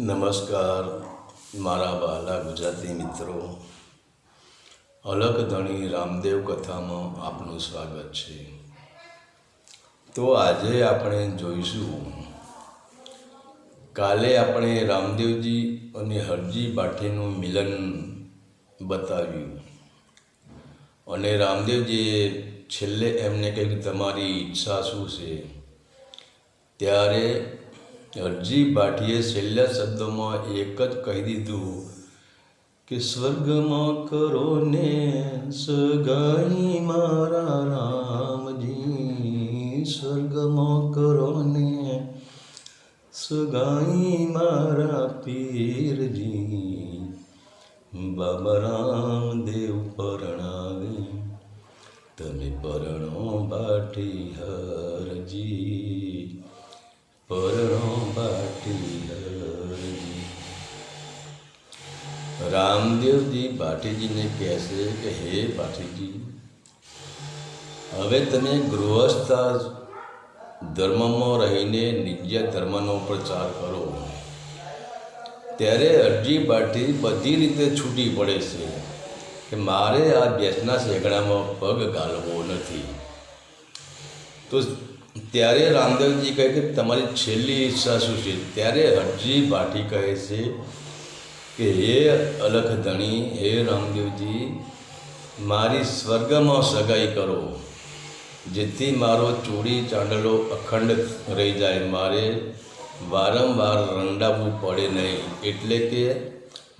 નમસ્કાર, મારા વહાલા ગુજરાતી મિત્રો. અલગ ધણી રામદેવ કથામાં આપનું સ્વાગત છે. તો આજે આપણે જોઈશું, કાલે આપણે રામદેવજી અને હરજી બાઠીનું મિલન બતાવ્યું. અને રામદેવજીએ છેલ્લે એમને કહ્યું તમારી ઈચ્છા શું છે? ત્યારે હરજી ભાટીએ છેલ્લા શબ્દોમાં એક જ કહી દીધું કે, સ્વર્ગમાં કરો ને સગાઈ મારા રામજી, સ્વર્ગમાં કરો ને સગાઈ મારા પીરજી, બાબા રામદેવ પરણાવે, તમે પરણો બાટી હરજી, પરણો બાટી હરજી રામદેવજી ભાટીજીને કહેશે કે હે ભાટીજી હવે તમે ગૃહસ્થ ધર્મમાં રહીને નિજ્ય ધર્મનો પ્રચાર કરો ત્યારે અરજી ભાટી બધી રીતે છૂટી પડે છે કે મારે આ બેસના શેકડામાં પગ ગાળવો નથી તો ત્યારે રામદેવજી કહે કે તમારી છેલ્લી ઈચ્છા શું છે? ત્યારે હરજી ભાટી કહે છે કે, હે અલખ ધણી હે રામદેવજી, મારી સ્વર્ગમાં સગાઈ કરો. જેથી મારો ચોરી ચાંદલો અખંડ રહી જાય. મારે વારંવાર રંડાવવું પડે નહીં. એટલે કે,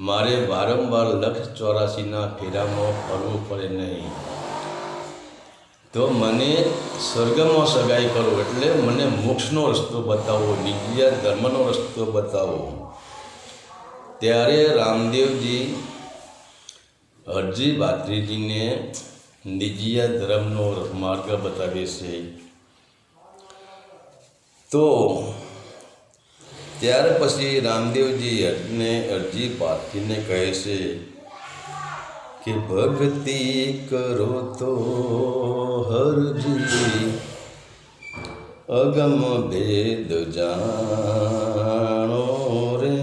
મારે વારંવાર લક્ષ ચોરાસીના ફેરામાં ફરવું પડે નહીં. તો મને સ્વર્ગમાં સગાઈ કરો એટલે મને મોક્ષનો રસ્તો બતાવો બીજા ધર્મનો રસ્તો બતાવો. ત્યારે રામદેવજી હરજી ભાત્રીજીને નિજીયા ધર્મનો માર્ગ બતાવે છે. તો ત્યાર પછી રામદેવજી ને અરજી પાર્થીને કહે છે કે ભક્તિ કરો તો હરજી અગમ ભેદ જાણો રે.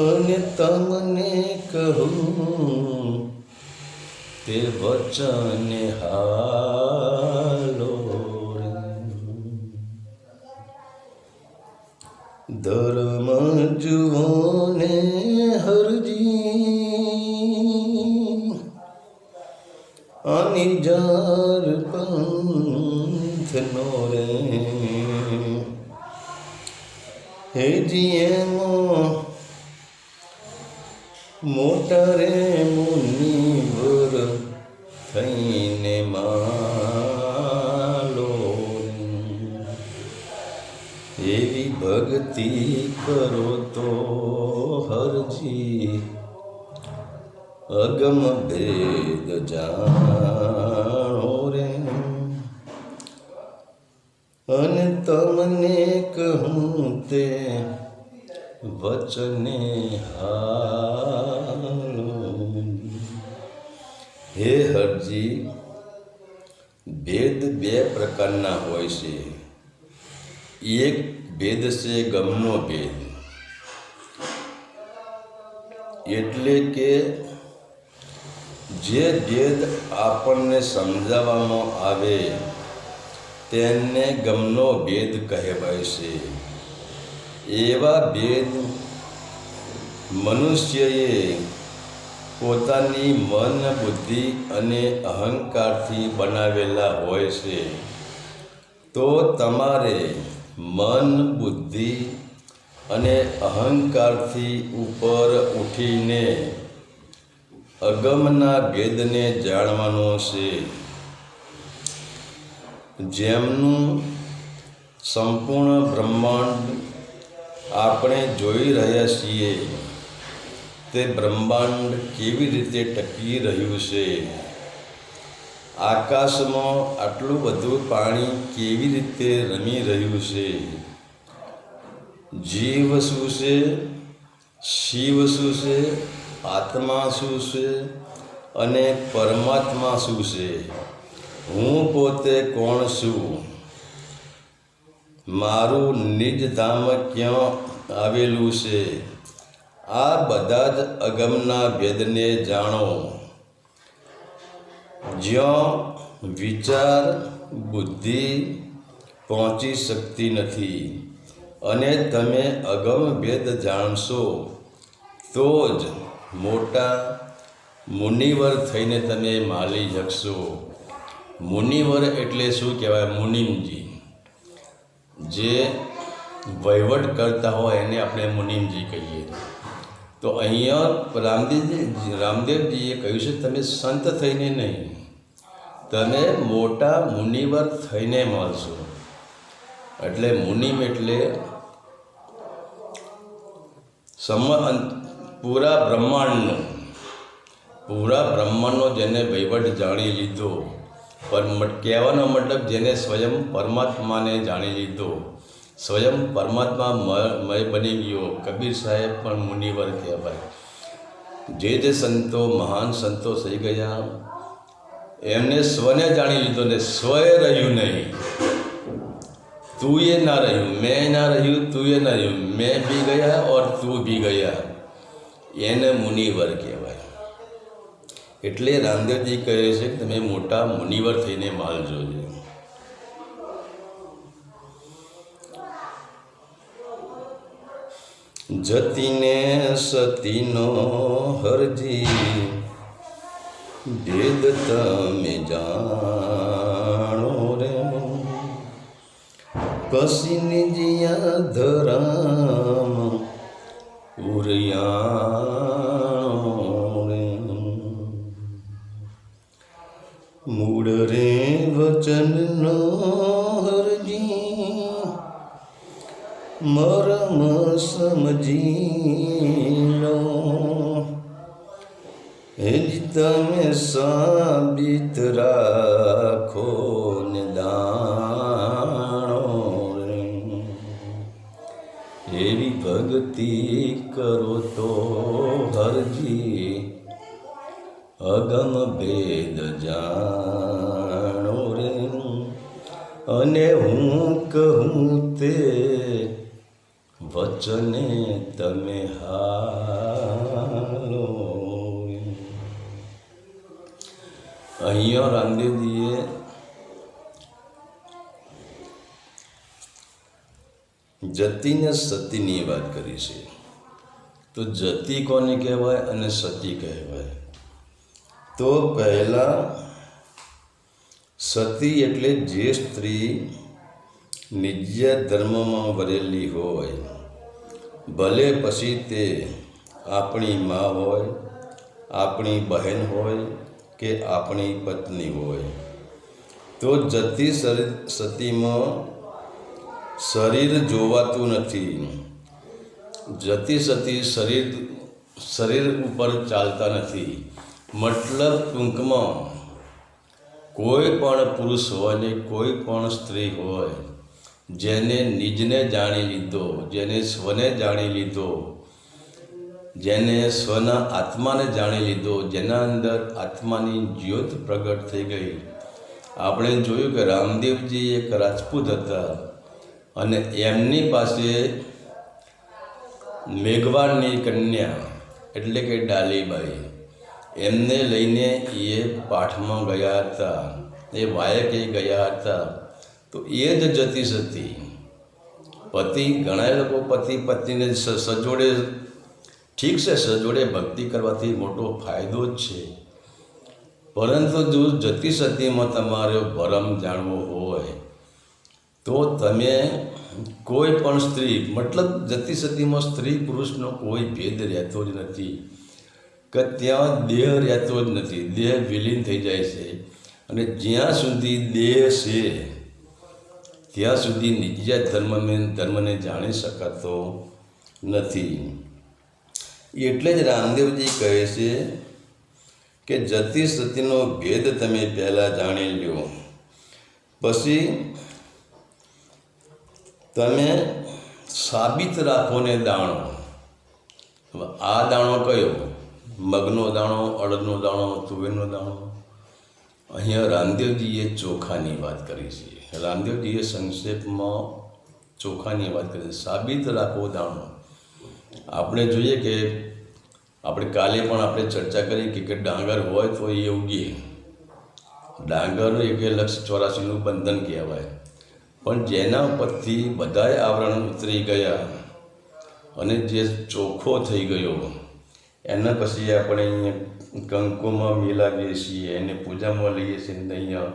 અને તમને કહું, તે વચન હાલો ધર્મ જુઓ ને જાર પંથનો રે હેજી એમો મોટા રે મુનિવર થઈને માલો એવી ભક્તિ કરો તો હરજી અગમ ભેદ જાણો રે. અને તમને કહું તે વચને હે હરજી, ભેદ બે પ્રકારના હોય છે. એક ભેદ છે ગમનો ભેદ. એટલે કે જે ભેદ આપણને સમજાવવામાં આવે, તેને ગમનો ભેદ કહેવાય છે. એવા ભેદ મનુષ્યએ પોતાની મન, બુદ્ધિ અને અહંકારથી બનાવેલા હોય છે. તો તમારે મન, બુદ્ધિ અને અહંકારથી ઉપર ઉઠીને અગમના ભેદને જાણવાનો છે. જેમનું સંપૂર્ણ બ્રહ્માંડ આપણે જોઈ રહ્યા છીએ, તે બ્રહ્માંડ કેવી રીતે ટકી રહ્યું છે? આકાશમાં આટલું બધું પાણી કેવી રીતે રમી રહ્યું છે? જીવ શું છે? શિવ શું છે? આત્મા શું છે અને પરમાત્મા શું છે? હું પોતે કોણ છું? મારું નિજ ધામ ક્યાં આવેલું છે? આ બધા જ અગમના ભેદને જાણો. જ્યાં વિચાર, બુદ્ધિ પહોંચી શકતી નથી અને તમે અગમ ભેદ જાણશો, તો જ મોટા મુનિવર થઈને તમે માલી શકશો મુનિવર એટલે શું કહેવાય? મુનિમજી. જે વહીવટ કરતા હોય એને આપણે મુનિમજી કહીએ. તો અહીંયા રામદેવજી રામદેવજીએ કહ્યું છે, તમે સંત થઈને નહીં તમે મોટા મુનિવર થઈને મળશો. એટલે મુનિમ એટલે સમ પૂરા બ્રહ્માંડનો. પૂરા બ્રહ્માંડનો જેને વહીવટ જાણી લીધો. પર કહેવાનો મતલબ જેને સ્વયં પરમાત્માને જાણી લીધો. સ્વયં પરમાત્મા મય બની ગયો. કબીર સાહેબ પણ મુનિવર કહેવાય. જે જે સંતો, મહાન સંતો થઈ ગયા, એમને સ્વને જાણી લીધો ને સ્વએ રહ્યું નહીં. તું એ ના રહ્યું, મેં ના રહ્યું, તું એ ના રહ્યું. મેં બી ગયા ઓર તું બી ગયા. એને મુનિવર કહેવાય. એટલે રામદેવજી કહે છે કે તમે મોટા મુનિવર થઈને માલ જોજો. જતીને સતીનો હરજી, ભેદ તમે જાણો રે. પછી જિયા ધરામ ઉરિયાણો રે મૂળ રે વચનનો હરજી મરમ સમજી લો તમે સાબિત રાખો કરો તો હરજી. અગમ ભેદ જાણો રે. અને હું કહું તે વચને તમે હાલો અહીંયા રામદેવજીએ જતીને સતીની વાત કરી છે. તો જતી કોને કહેવાય અને સતી કહેવાય? તો પહેલાં સતી એટલે જે સ્ત્રી નિજ્ય ધર્મમાં વરેલી હોય, ભલે પછી તે આપણી મા હોય, આપણી બહેન હોય કે આપણી પત્ની હોય. તો જતી સતીમાં શરીર જોવાતું નથી. જતી સતી શરીર શરીર ઉપર ચાલતા નથી. મતલબ ટૂંકમાં, કોઈ પણ પુરુષ હોય ને કોઈ પણ સ્ત્રી હોય, જેને નિજને જાણી લીધો, જેને સ્વને જાણી લીધો, જેને સ્વના આત્માને જાણી લીધો, જેના અંદર આત્માની જ્યોત પ્રગટ થઈ ગઈ. આપણે જોયું કે રામદેવજી એક રાજપૂત હતા અને એમની પાસે મેઘવાળની કન્યા એટલે કે ડાલીબાઈ. એમને લઈને એ પાઠમાં ગયા હતા. એ વાયકે ગયા હતા. તો એ જ જતી હતી. પતિ ઘણા લોકો પતિ પત્નીને સજોડે, ઠીક છે, સજોડે ભક્તિ કરવાથી મોટો ફાયદો જ છે. પરંતુ જો જતી સતીમાં તમારો ભરમ જાણવો હોય, તો તમે કોઈ પણ સ્ત્રી, મતલબ જતી સદીમાં સ્ત્રી પુરુષનો કોઈ ભેદ રહેતો જ નથી. કે ત્યાં દેહ રહેતો જ નથી. દેહ વિલીન થઈ જાય છે. અને જ્યાં સુધી દેહ છે, ત્યાં સુધી નિત્ય ધર્મને ધર્મને જાણી શકાતો નથી. એટલે જ રામદેવજી કહે છે કે જતી સતીનો ભેદ તમે પહેલાં જાણી લ્યો. પછી તમે સાબિત રાખો ને દાણો આ દાણો કયો? મગનો દાણો અડદનો દાણો, તુવેરનો દાણો? અહીંયા રામદેવજીએ ચોખાની વાત કરી છે. રામદેવજીએ સંક્ષેપમાં ચોખાની વાત કરીએ સાબિત રાખો દાણો. આપણે જોઈએ કે આપણે કાલે પણ આપણે ચર્ચા કરી કે કે ડાંગર હોય તો એ ઉગીએ ડાંગર એક લક્ષ ચોરાસીનું બંધન કહેવાય. પણ જેના પરથી બધાય આવરણ ઉતરી ગયા અને જે ચોખ્ખો થઈ ગયો, એના પછી આપણે અહીંયા કંકુમાં મિલાવીએ છીએ, એને પૂજામાં લઈએ છીએ અને અહીંયા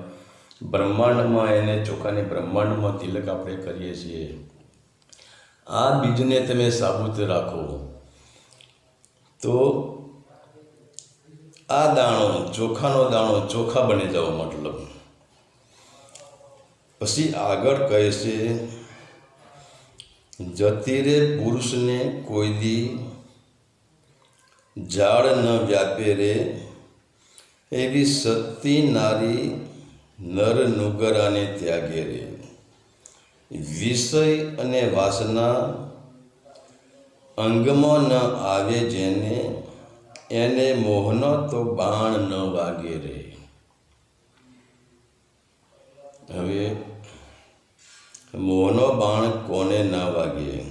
બ્રહ્માંડમાં એને ચોખાને બ્રહ્માંડમાં તિલક આપણે કરીએ છીએ. આ બીજને તમે સાબુત રાખો. તો આ દાણો ચોખાનો દાણો ચોખા બની જવો મતલબ. પછી આગળ કહે છે, જતીરે પુરુષને કોઈ દી ઝાડ ન વ્યાપે રે, એવી સતી નારી નર નુગરાને ત્યાગે રે. વિષય અને વાસના અંગમાં ન આવે જેને, એને મોહનો તો બાણ ન વાગે રે. હવે મોહનો બાણ કોને ના વાગે?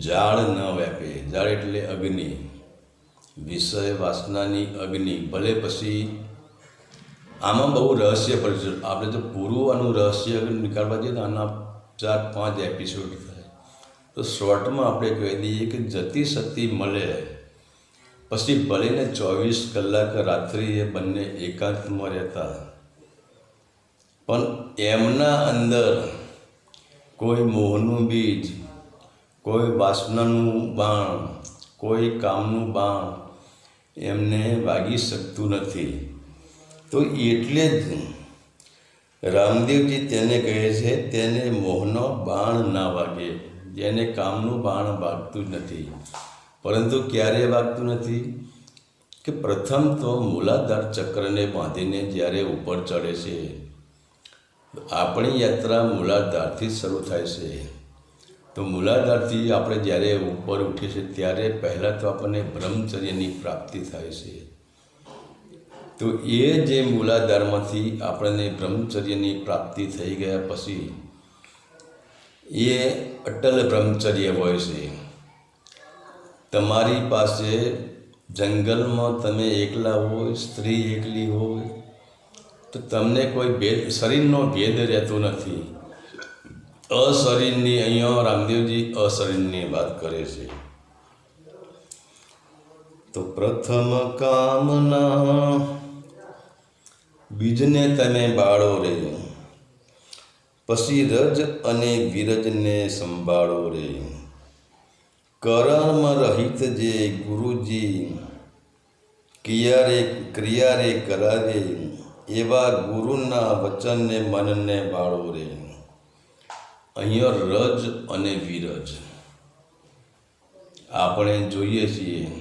ઝાડ ન વ્યાપે ઝાડ એટલે અગ્નિ. વિષય વાસનાની અગ્નિ, ભલે પછી આમાં બહુ રહસ્ય પડશે આપણે જો પૂરું આનું રહસ્ય નીકાળવા જઈએ તો આના ચાર, પાંચ એપિસોડ થાય. તો શોર્ટમાં આપણે કહી દઈએ કે જતી સતી મળે. પછી ભલેને ચોવીસ કલાક રાત્રિ એ બંને એકાંતમાં રહેતા. પણ એમના અંદર કોઈ મોહનું બીજ, કોઈ વાસનાનું બાણ, કોઈ કામનું બાણ એમને વાગી શકતું નથી. તો એટલે જ રામદેવજી તેને કહે છે, તેને મોહનો બાણ ના વાગે, જેને કામનું બાણ વાગતું જ નથી. પરંતુ ક્યારે વાગતું નથી કે પ્રથમ તો મૂલાધાર ચક્રને બાંધીને જ્યારે ઉપર ચડે છે, આપણી યાત્રા મૂલાધારથી શરૂ થાય છે. તો મૂલાધારથી આપણે જ્યારે ઉપર ઉઠીએ છીએ ત્યારે પહેલાં તો આપણને બ્રહ્મચર્યની પ્રાપ્તિ થાય છે. તો એ જે મૂલાધારમાંથી આપણને બ્રહ્મચર્યની પ્રાપ્તિ થઈ ગયા પછી એ અટલ બ્રહ્મચર્ય હોય છે. તમારી પાસે જંગલમાં તમે એકલા હોય, સ્ત્રી એકલી હોય, તો તમને કોઈ ભેદ, શરીરનો ભેદ રહેતો નથી. અશરીરની, અહીંયા રામદેવજી અશરીરની વાત કરે છે. તો પ્રથમ કામના, બીજને તમે બાળો રે. પછી રજ અને વિરજને સંભાળો રે. કર્મ રહિત જે ગુરુજી ક્યારે ક્રિયારે કરાવે એવા ગુરુના વચનને મનને બાળો રે. અહીંયા રજ અને વિરજ. આપણે જોઈએ છીએ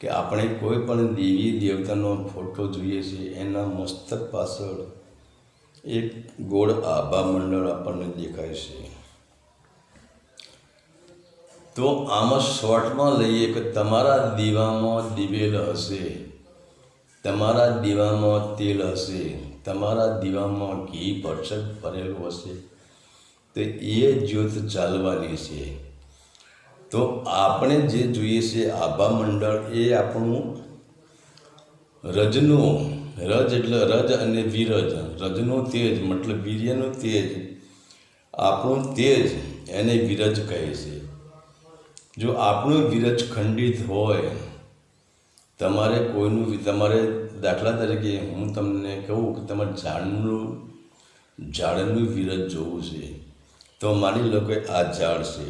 કે આપણે કોઈ પણ દેવી દેવતાનો ફોટો જોઈએ છીએ, એના મસ્તક પાછળ એક ગોળ આભા મંડળ આપણને દેખાય છે. તો આમાં શોર્ટમાં લઈએ કે તમારા દીવામાં દિવેલ હશે. તમારા દીવામાં તેલ હશે. તમારા દીવામાં ઘી ભરસક ભરેલું હશે. તો એ જ્યોત ચાલવાની છે. તો આપણે જે જોઈએ છે આભા મંડળ એ આપણું રજનું. રજ એટલે રજ અને વિરજ. રજનું તેજ, મતલબ વીર્યનું તેજ. આપણું તેજ એને વિરજ કહે છે. જો આપણું વિરજ ખંડિત હોય, તમારે કોઈનું તમારે દાખલા તરીકે હું તમને કહું કે તમારે ઝાડનું ઝાડનું વિરજ જોવું છે, તો માની લો કે આ ઝાડ છે.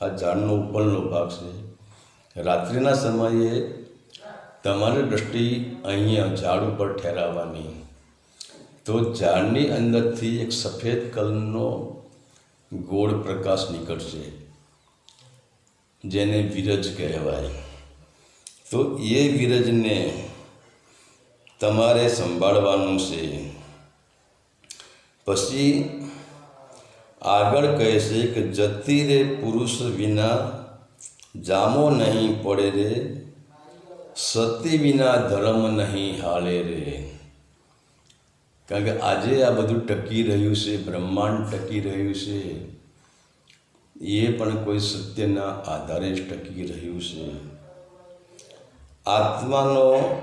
આ ઝાડનો ઉપરનો ભાગ છે. રાત્રિના સમયે તમારે દૃષ્ટિ અહીંયા ઝાડ ઉપર ઠેરાવવાની. તો ઝાડની અંદરથી એક સફેદ કલરનો ગોળ પ્રકાશ નીકળશે. જેને વિરજ કહેવાય. તો એ વિરજને તમારે સંભાળવાનું છે. પછી આગળ કહે છે કે જતી રે પુરુષ વિના જામો નહીં પડે રે, સતી વિના ધર્મ નહીં હાલે રે. કારણ કે આજે આ બધું ટકી રહ્યું છે, બ્રહ્માંડ ટકી રહ્યું છે. એ પણ કોઈ સત્યના આધારે જ ટકી રહ્યું છે. આત્માનો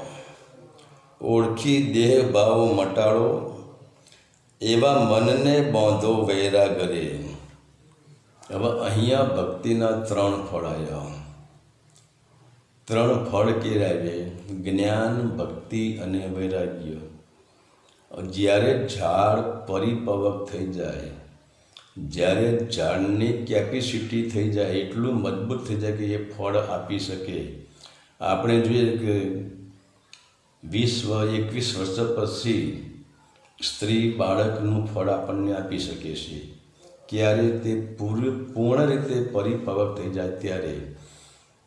ઓળખી દેહ ભાવ મટાડો, એવા મનને બાંધો વૈરાગરે હવે અહીંયા ભક્તિના ત્રણ ફળ આવ્યા. ત્રણ ફળ કેરાવે જ્ઞાન, ભક્તિ અને વૈરાગ્ય. જ્યારે ઝાડ પરિપવક થઈ જાય જ્યારે ઝાડની કેપેસિટી થઈ જાય, એટલું મજબૂત થઈ જાય કે એ ફળ આપી શકે. આપણે જોઈએ કે વીસ એકવીસ વર્ષ પછી સ્ત્રી બાળકનું ફળ આપણને આપી શકે છે. ક્યારે તે પૂરી, પૂર્ણ રીતે પરિપક્વ થઈ જાય ત્યારે.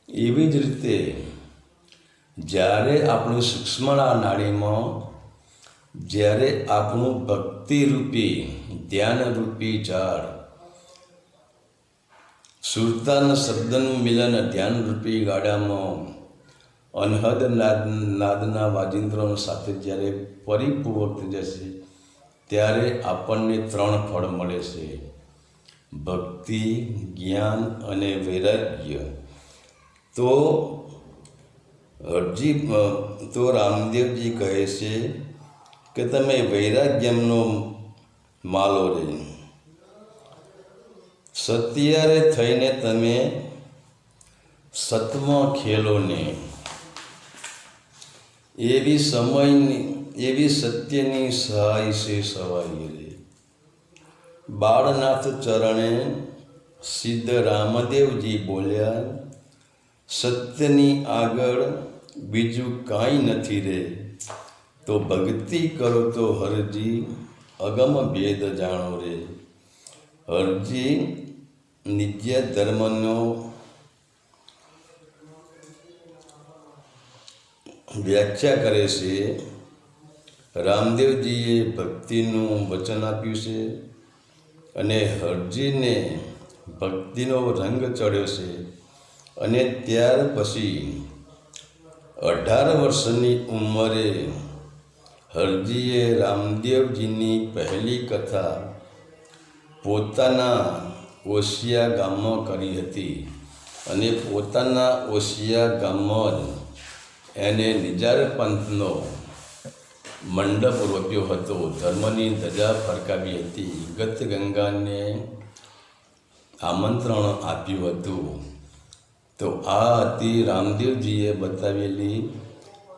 એવી જ રીતે જ્યારે આપણી સૂક્ષ્મળા નાડીમાં જ્યારે આપણું ભક્તિરૂપી, ધ્યાનરૂપી ઝાડ સુરતાના શબ્દનું મિલન ધ્યાનરૂપી ગાડામાં અનહદ નાદ, નાદના વાજિંદ્રો સાથે જ્યારે પરિપૂર્વક થઈ જશે, ત્યારે આપણને ત્રણ ફળ મળે છે. ભક્તિ, જ્ઞાન અને વૈરાગ્ય. તો હરજી તો રામદેવજી કહે છે કે તમે વૈરાગ્યમનો માલો રે સત્યારે થઈને તમે સતમાં ખેલોને. એવી સમયની, એવી સત્યની સહાય છે સવાઈ રે બાળનાથ ચરણે સિદ્ધ રામદેવજી બોલ્યા, સત્યની આગળ બીજું કાંઈ નથી રે. તો ભક્તિ કરો તો હરજી, અગમ ભેદ જાણો રે. હરજી નિત્ય ધર્મનો વ્યાખ્યા કરે છે. રામદેવજીએ ભક્તિનું વચન આપ્યું છે અને હરજીને ભક્તિનો રંગ ચડ્યો છે અને ત્યાર પછી અઢાર વર્ષની ઉંમરે હરજીએ રામદેવજીની પહેલી કથા પોતાના ઓશિયા ગામમાં કરી હતી અને પોતાના ઓશિયા ગામમાં એને નિજાર પંથનો મંડપ રોપ્યો હતો. ધર્મની ધજા ફરકાવી હતી. ગત ગંગાને આમંત્રણ આપ્યું હતું. તો આ હતી રામદેવજીએ બતાવેલી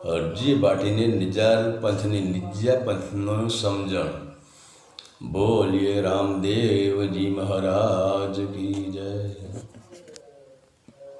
હરજી બાટીને નિજાર પંથની નિજ્યા પંથનું સમજણ. બોલીએ રામદેવજી મહારાજ કી